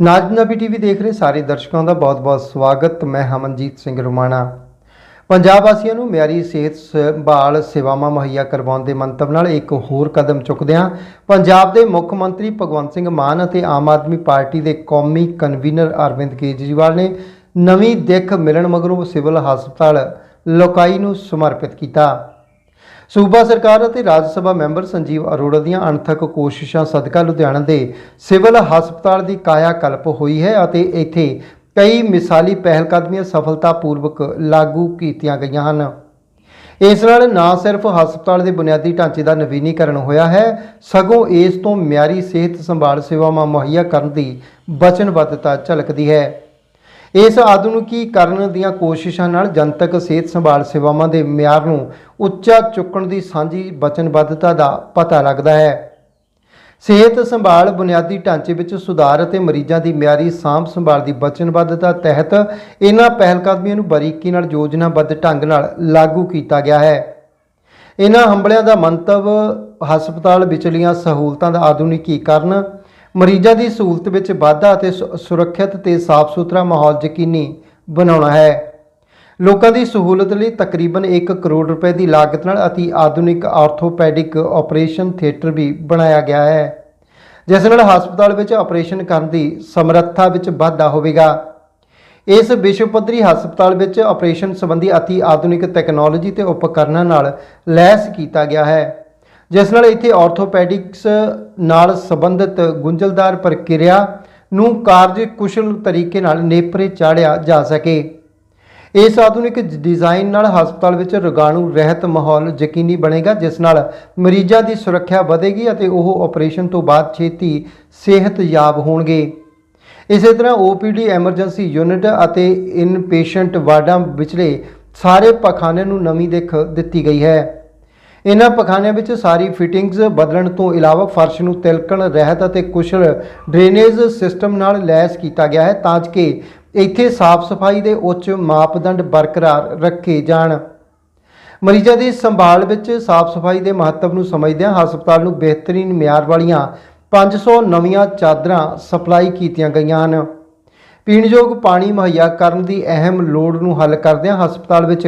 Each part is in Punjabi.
ਨਾਜ ਨਬੀ ਟੀਵੀ ਦੇਖ ਰਹੇ ਸਾਰੇ ਦਰਸ਼ਕਾਂ ਦਾ ਬਹੁਤ-ਬਹੁਤ ਸਵਾਗਤ। ਮੈਂ ਹਮਨਜੀਤ ਸਿੰਘ ਰੁਮਾਣਾ। ਪੰਜਾਬ ਵਾਸੀਆਂ ਨੂੰ ਮਿਆਰੀ ਸਿਹਤ ਸੰਭਾਲ ਸੇਵਾਵਾਂ ਮੁਹੱਈਆ ਕਰਵਾਉਣ ਦੇ ਮੰਤਵ ਨਾਲ ਇੱਕ ਹੋਰ ਕਦਮ ਚੁੱਕਦਿਆਂ ਪੰਜਾਬ ਦੇ ਮੁੱਖ ਮੰਤਰੀ ਭਗਵੰਤ ਸਿੰਘ ਮਾਨ ਅਤੇ ਆਮ ਆਦਮੀ ਪਾਰਟੀ ਦੇ ਕੌਮੀ ਕਨਵੀਨਰ ਅਰਵਿੰਦ ਕੇਜਰੀਵਾਲ ਨੇ ਨਵੀਂ ਦਿੱਖ ਮਿਲਣ ਮਗਰੋਂ ਸਿਵਲ ਹਸਪਤਾਲ ਲੋਕਾਈ ਨੂੰ ਸਮਰਪਿਤ ਕੀਤਾ। ਸੂਬਾ ਸਰਕਾਰ ਅਤੇ ਰਾਜ ਸਭਾ ਮੈਂਬਰ ਸੰਜੀਵ ਅਰੋੜਾ ਦੀਆਂ ਅਣਥੱਕ ਕੋਸ਼ਿਸ਼ਾਂ ਸਦਕਾ ਲੁਧਿਆਣਾ ਦੇ ਸਿਵਲ ਹਸਪਤਾਲ ਦੀ ਕਾਇਆ ਕਲਪ ਹੋਈ ਹੈ ਅਤੇ ਇੱਥੇ ਕਈ ਮਿਸਾਲੀ ਪਹਿਲਕਦਮੀਆਂ ਸਫਲਤਾਪੂਰਵਕ ਲਾਗੂ ਕੀਤੀਆਂ ਗਈਆਂ ਹਨ। ਇਸ ਨਾਲ ਨਾ ਸਿਰਫ ਹਸਪਤਾਲ ਦੇ ਬੁਨਿਆਦੀ ਢਾਂਚੇ ਦਾ ਨਵੀਨੀਕਰਨ ਹੋਇਆ ਹੈ, ਸਗੋਂ ਇਸ ਤੋਂ ਮਿਆਰੀ ਸਿਹਤ ਸੰਭਾਲ ਸੇਵਾਵਾਂ ਮੁਹੱਈਆ ਕਰਨ ਦੀ ਵਚਨਬੱਧਤਾ ਝਲਕਦੀ ਹੈ। ਇਸ ਆਧੁਨਿਕੀਕਰਨ ਦੀਆਂ ਕੋਸ਼ਿਸ਼ਾਂ ਨਾਲ ਜਨਤਕ ਸਿਹਤ ਸੰਭਾਲ ਸੇਵਾਵਾਂ ਦੇ ਮਿਆਰ ਨੂੰ ਉੱਚਾ ਚੁੱਕਣ ਦੀ ਸਾਂਝੀ ਵਚਨਬੱਧਤਾ ਦਾ ਪਤਾ ਲੱਗਦਾ ਹੈ। ਸਿਹਤ ਸੰਭਾਲ ਬੁਨਿਆਦੀ ਢਾਂਚੇ ਵਿੱਚ ਸੁਧਾਰ ਅਤੇ ਮਰੀਜ਼ਾਂ ਦੀ ਮਿਆਰੀ ਸਾਂਭ ਸੰਭਾਲ ਦੀ ਵਚਨਬੱਧਤਾ ਤਹਿਤ ਇਹਨਾਂ ਪਹਿਲਕਦਮੀਆਂ ਨੂੰ ਬਾਰੀਕੀ ਨਾਲ ਯੋਜਨਾਬੱਧ ਢੰਗ ਨਾਲ ਲਾਗੂ ਕੀਤਾ ਗਿਆ ਹੈ। ਇਹਨਾਂ ਹੰਬਲਿਆਂ ਦਾ ਮੰਤਵ ਹਸਪਤਾਲ ਵਿਚਲੀਆਂ ਸਹੂਲਤਾਂ ਦਾ ਆਧੁਨਿਕੀਕਰਨ ਮਰੀਜ਼ਾਂ ਦੀ ਸਹੂਲਤ ਵਿੱਚ ਵਾਧਾ ਅਤੇ ਸੁ- ਸੁਰੱਖਿਅਤ ਤੇ ਸਾਫ਼ ਸੁਥਰਾ ਮਾਹੌਲ ਯਕੀਨੀ ਬਣਾਉਣਾ ਹੈ। ਲੋਕਾਂ ਦੀ ਸਹੂਲਤ ਲਈ ਤਕਰੀਬਨ 1 ਕਰੋੜ ਰੁਪਏ ਦੀ ਲਾਗਤ ਨਾਲ ਅਤੀ ਆਧੁਨਿਕ ਆਰਥੋਪੈਡਿਕ ਆਪਰੇਸ਼ਨ ਥੀਏਟਰ ਵੀ ਬਣਾਇਆ ਗਿਆ ਹੈ, ਜਿਸ ਨਾਲ ਹਸਪਤਾਲ ਵਿੱਚ ਆਪਰੇਸ਼ਨ ਕਰਨ ਦੀ ਸਮਰੱਥਾ ਵਿੱਚ ਵਾਧਾ ਹੋਵੇਗਾ। ਇਸ ਵਿਸ਼ਵ ਪੱਧਰੀ ਹਸਪਤਾਲ ਵਿੱਚ ਆਪਰੇਸ਼ਨ ਸੰਬੰਧੀ ਅਤੀ ਆਧੁਨਿਕ ਟੈਕਨੋਲੋਜੀ ਤੇ ਉਪਕਰਨਾਂ ਨਾਲ ਲੈਸ ਕੀਤਾ ਗਿਆ ਹੈ। ਜਿਸ ਨਾਲ ਇੱਥੇ ਆਰਥੋਪੈਡਿਕਸ ਨਾਲ ਸੰਬੰਧਿਤ ਗੁੰਝਲਦਾਰ ਪ੍ਰਕਿਰਿਆ ਨੂੰ ਕਾਰਜ ਕੁਸ਼ਲ ਤਰੀਕੇ ਨਾਲ ਨੇਪਰੇ ਚਾੜਿਆ ਜਾ ਸਕੇ। ਇਸ ਆਧੁਨਿਕ ਜ- ਡਿਜ਼ਾਈਨ ਨਾਲ ਹਸਪਤਾਲ ਵਿੱਚ ਰੋਗਾਣੂ ਰਹਿਤ ਮਾਹੌਲ ਯਕੀਨੀ ਬਣੇਗਾ, ਜਿਸ ਨਾਲ ਮਰੀਜ਼ਾਂ ਦੀ ਸੁਰੱਖਿਆ ਵਧੇਗੀ ਅਤੇ ਉਹ ਆਪਰੇਸ਼ਨ ਤੋਂ ਬਾਅਦ ਛੇਤੀ ਸਿਹਤਯਾਬ ਹੋਣਗੇ। ਇਸੇ ਤਰ੍ਹਾਂ OPD ਐਮਰਜੈਂਸੀ ਯੂਨਿਟ ਅਤੇ ਇਨਪੇਸ਼ੈਂਟ ਵਾਰਡਾਂ ਵਿਚਲੇ ਸਾਰੇ ਪਖਾਨਿਆਂ ਨੂੰ ਨਵੀਂ ਦਿੱਖ, ਦਿੱਤੀ ਗਈ ਹੈ। ਇਹਨਾਂ ਪਖਾਨਿਆਂ ਵਿੱਚ ਸਾਰੀ ਫਿਟਿੰਗਸ ਬਦਲਣ ਤੋਂ ਇਲਾਵਾ ਫਰਸ਼ ਨੂੰ ਤਿਲਕਣ, ਰਹਿਤ ਅਤੇ ਕੁਸ਼ਲ ਡਰੇਨੇਜ ਸਿਸਟਮ ਨਾਲ ਲੈਸ ਕੀਤਾ ਗਿਆ ਹੈ ਤਾਂ ਕਿ ਇੱਥੇ ਸਾਫ਼ ਸਫ਼ਾਈ ਦੇ ਉੱਚ ਮਾਪਦੰਡ ਬਰਕਰਾਰ ਰੱਖੇ ਜਾਣ। ਮਰੀਜ਼ਾਂ ਦੀ ਸੰਭਾਲ ਵਿੱਚ ਸਾਫ਼ ਸਫ਼ਾਈ ਦੇ ਮਹੱਤਵ ਨੂੰ ਸਮਝਦਿਆਂ ਹਸਪਤਾਲ ਨੂੰ ਬਿਹਤਰੀਨ ਮਿਆਰ ਵਾਲੀਆਂ 500 ਨਵੀਆਂ ਚਾਦਰਾਂ ਸਪਲਾਈ ਕੀਤੀਆਂ ਗਈਆਂ ਹਨ। ਪੀਣਯੋਗ ਪਾਣੀ ਮੁਹੱਈਆ ਕਰਨ ਦੀ ਅਹਿਮ ਲੋੜ ਨੂੰ ਹੱਲ ਕਰਦਿਆਂ ਹਸਪਤਾਲ ਵਿੱਚ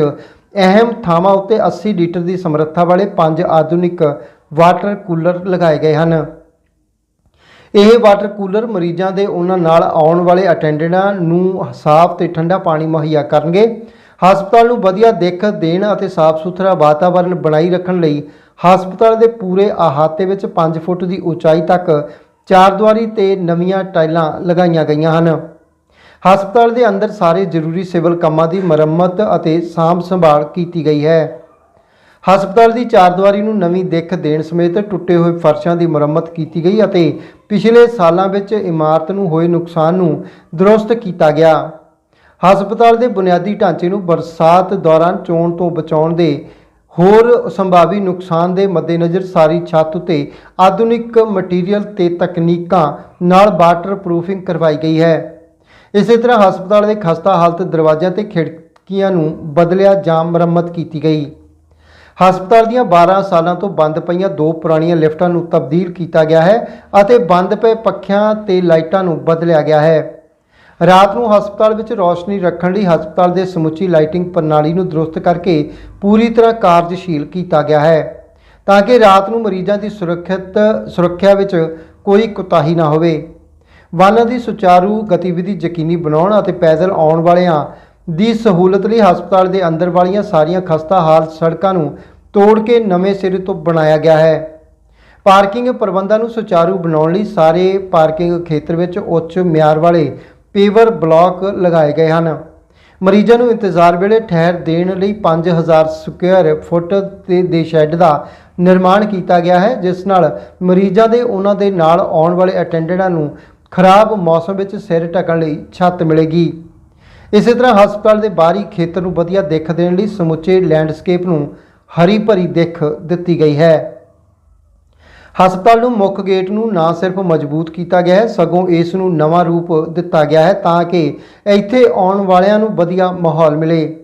ਅਹਿਮ ਥਾਵਾਂ ਉੱਤੇ 80 ਲੀਟਰ ਦੀ ਸਮਰੱਥਾ ਵਾਲੇ ਪੰਜ ਆਧੁਨਿਕ ਵਾਟਰ ਕੂਲਰ ਲਗਾਏ ਗਏ ਹਨ। ਇਹ ਵਾਟਰ ਕੂਲਰ ਮਰੀਜ਼ਾਂ ਦੇ ਉਹਨਾਂ ਨਾਲ ਆਉਣ ਵਾਲੇ ਅਟੈਂਡੈਂਟਾਂ ਨੂੰ ਸਾਫ਼ ਤੇ ਠੰਡਾ ਪਾਣੀ ਮੁਹੱਈਆ ਕਰਨਗੇ। ਹਸਪਤਾਲ ਨੂੰ ਵਧੀਆ ਦਿੱਖ ਦੇਣ ਅਤੇ ਸਾਫ਼ ਸੁਥਰਾ ਵਾਤਾਵਰਣ ਬਣਾਈ ਰੱਖਣ ਲਈ ਹਸਪਤਾਲ ਦੇ ਪੂਰੇ ਅਹਾਤੇ ਵਿੱਚ 5 ਫੁੱਟ ਦੀ ਉਚਾਈ ਤੱਕ ਚਾਰ ਦੁਆਰੀ ਤੇ ਨਵੀਆਂ ਟਾਈਲਾਂ ਲਗਾਈਆਂ ਗਈਆਂ ਹਨ। ਹਸਪਤਾਲ ਦੇ ਅੰਦਰ ਸਾਰੇ ਜ਼ਰੂਰੀ ਸਿਵਲ ਕੰਮਾਂ ਦੀ ਮੁਰੰਮਤ ਅਤੇ ਸਾਂਭ ਸੰਭਾਲ ਕੀਤੀ ਗਈ ਹੈ। ਹਸਪਤਾਲ ਦੀ ਚਾਰਦੁਆਰੀ ਨੂੰ ਨਵੀਂ ਦਿੱਖ ਦੇਣ ਸਮੇਤ ਟੁੱਟੇ ਹੋਏ ਫਰਸ਼ਾਂ ਦੀ ਮੁਰੰਮਤ ਕੀਤੀ ਗਈ ਅਤੇ ਪਿਛਲੇ ਸਾਲਾਂ ਵਿੱਚ ਇਮਾਰਤ ਨੂੰ ਹੋਏ ਨੁਕਸਾਨ ਨੂੰ ਦਰੁਸਤ ਕੀਤਾ ਗਿਆ। ਹਸਪਤਾਲ ਦੇ ਬੁਨਿਆਦੀ ਢਾਂਚੇ ਨੂੰ ਬਰਸਾਤ ਦੌਰਾਨ ਚੋਣ ਤੋਂ ਬਚਾਉਣ ਦੇ ਹੋਰ ਸੰਭਾਵੀ ਨੁਕਸਾਨ ਦੇ ਮੱਦੇਨਜ਼ਰ ਸਾਰੀ ਛੱਤ ਉਤੇ ਆਧੁਨਿਕ ਮਟੀਰੀਅਲ ਤੇ ਤਕਨੀਕਾਂ ਨਾਲ ਵਾਟਰ ਪ੍ਰੂਫਿੰਗ ਕਰਵਾਈ ਗਈ ਹੈ। ਇਸੇ ਤਰ੍ਹਾਂ ਹਸਪਤਾਲ ਦੇ ਖਸਤਾ ਹਾਲਤ ਦਰਵਾਜ਼ਿਆਂ ਤੇ ਖਿੜਕੀਆਂ ਨੂੰ ਬਦਲਿਆ ਜਾਂ ਮੁਰੰਮਤ ਕੀਤੀ ਗਈ। ਹਸਪਤਾਲ ਦੀਆਂ 12 ਸਾਲਾਂ ਤੋਂ ਬੰਦ ਪਈਆਂ ਦੋ ਪੁਰਾਣੀਆਂ ਲਿਫਟਾਂ ਨੂੰ ਤਬਦੀਲ ਕੀਤਾ ਗਿਆ ਹੈ ਅਤੇ ਬੰਦ ਪਏ ਪੱਖਿਆਂ ਤੇ ਲਾਈਟਾਂ ਨੂੰ ਬਦਲਿਆ ਗਿਆ ਹੈ। ਰਾਤ ਨੂੰ ਹਸਪਤਾਲ ਵਿੱਚ ਰੌਸ਼ਨੀ ਰੱਖਣ ਲਈ ਹਸਪਤਾਲ ਦੇ ਸਮੁੱਚੀ ਲਾਈਟਿੰਗ ਪ੍ਰਣਾਲੀ ਨੂੰ ਦਰੁਸਤ ਕਰਕੇ ਪੂਰੀ ਤਰ੍ਹਾਂ ਕਾਰਜਸ਼ੀਲ ਕੀਤਾ ਗਿਆ ਹੈ ਤਾਂ ਕਿ ਰਾਤ ਨੂੰ ਮਰੀਜ਼ਾਂ ਦੀ ਸੁਰੱਖਿਅਤ ਸੁਰੱਖਿਆ ਵਿੱਚ ਕੋਈ ਕੁਤਾਹੀ ਨਾ ਹੋਵੇ। ਵਾਹਨਾਂ ਦੀ ਸੁਚਾਰੂ ਗਤੀਵਿਧੀ ਯਕੀਨੀ ਬਣਾਉਣ ਅਤੇ ਪੈਦਲ ਆਉਣ ਵਾਲਿਆਂ ਦੀ ਸਹੂਲਤ ਲਈ ਹਸਪਤਾਲ ਦੇ ਅੰਦਰ ਵਾਲੀਆਂ ਸਾਰੀਆਂ ਖਸਤਾ ਹਾਲ ਸੜਕਾਂ ਨੂੰ ਤੋੜ ਕੇ ਨਵੇਂ ਸਿਰੇ ਤੋਂ ਬਣਾਇਆ ਗਿਆ ਹੈ। ਪਾਰਕਿੰਗ ਪ੍ਰਬੰਧਾਂ ਨੂੰ ਸੁਚਾਰੂ ਬਣਾਉਣ ਲਈ ਸਾਰੇ ਪਾਰਕਿੰਗ ਖੇਤਰ ਵਿੱਚ ਉੱਚ ਮਿਆਰ ਵਾਲੇ ਪੇਵਰ ਬਲਾਕ ਲਗਾਏ ਗਏ ਹਨ। ਮਰੀਜ਼ਾਂ ਨੂੰ ਇੰਤਜ਼ਾਰ ਵੇਲੇ ਠਹਿਰ ਦੇਣ ਲਈ 5000 ਸਕੁਅਰ ਫੁੱਟ ਦੇ ਦੇ ਸ਼ੈੱਡ ਦਾ ਨਿਰਮਾਣ ਕੀਤਾ ਗਿਆ ਹੈ, ਜਿਸ ਨਾਲ ਮਰੀਜ਼ਾਂ ਦੇ ਉਹਨਾਂ ਦੇ ਨਾਲ ਆਉਣ ਵਾਲੇ ਅਟੈਂਡੈਂਟਾਂ ਨੂੰ ਖਰਾਬ ਮੌਸਮ ਵਿੱਚ ਸਿਰ ਢੱਕਣ ਲਈ ਛੱਤ ਮਿਲੇਗੀ। ਇਸੇ ਤਰ੍ਹਾਂ ਹਸਪਤਾਲ ਦੇ ਬਾਹਰੀ ਖੇਤਰ ਨੂੰ ਵਧੀਆ ਦਿੱਖ ਦੇਣ ਲਈ ਸਮੁੱਚੇ ਲੈਂਡਸਕੇਪ ਨੂੰ ਹਰੀ ਭਰੀ ਦਿੱਖ ਦਿੱਤੀ ਗਈ ਹੈ। ਹਸਪਤਾਲ ਨੂੰ ਮੁੱਖ ਗੇਟ ਨੂੰ ਨਾ ਸਿਰਫ ਮਜ਼ਬੂਤ ਕੀਤਾ ਗਿਆ ਹੈ, ਸਗੋਂ ਇਸ ਨੂੰ ਨਵਾਂ ਰੂਪ ਦਿੱਤਾ ਗਿਆ ਹੈ ਤਾਂ ਕਿ ਇੱਥੇ ਆਉਣ ਵਾਲਿਆਂ ਨੂੰ ਵਧੀਆ ਮਾਹੌਲ ਮਿਲੇ।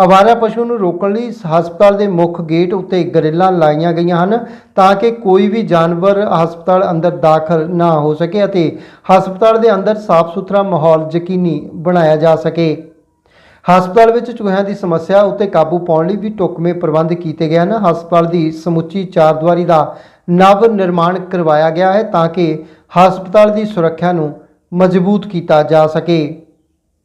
ਅਵਾਰਾ ਪਸ਼ੂ ਨੂੰ ਰੋਕਣ ਲਈ ਹਸਪਤਾਲ ਦੇ ਮੁੱਖ ਗੇਟ ਉੱਤੇ ਗਰਿੱਲਾਂ ਲਾਈਆਂ ਗਈਆਂ ਹਨ ਤਾਂ ਕਿ ਕੋਈ ਵੀ ਜਾਨਵਰ ਹਸਪਤਾਲ ਅੰਦਰ ਦਾਖਲ ਨਾ ਹੋ ਸਕੇ ਅਤੇ ਹਸਪਤਾਲ ਦੇ ਅੰਦਰ ਸਾਫ਼ ਸੁਥਰਾ ਮਾਹੌਲ ਯਕੀਨੀ ਬਣਾਇਆ ਜਾ ਸਕੇ। ਹਸਪਤਾਲ ਵਿੱਚ ਚੂਹਿਆਂ ਦੀ ਸਮੱਸਿਆ ਉੱਤੇ ਕਾਬੂ ਪਾਉਣ ਲਈ ਵੀ ਢੁਕਵੇਂ ਪ੍ਰਬੰਧ ਕੀਤੇ ਗਏ ਹਨ। ਹਸਪਤਾਲ ਦੀ ਸਮੁੱਚੀ ਚਾਰਦੁਆਰੀ ਦਾ ਨਵ ਨਿਰਮਾਣ ਕਰਵਾਇਆ ਗਿਆ ਹੈ ਤਾਂ ਕਿ ਹਸਪਤਾਲ ਦੀ ਸੁਰੱਖਿਆ ਨੂੰ ਮਜ਼ਬੂਤ ਕੀਤਾ ਜਾ ਸਕੇ।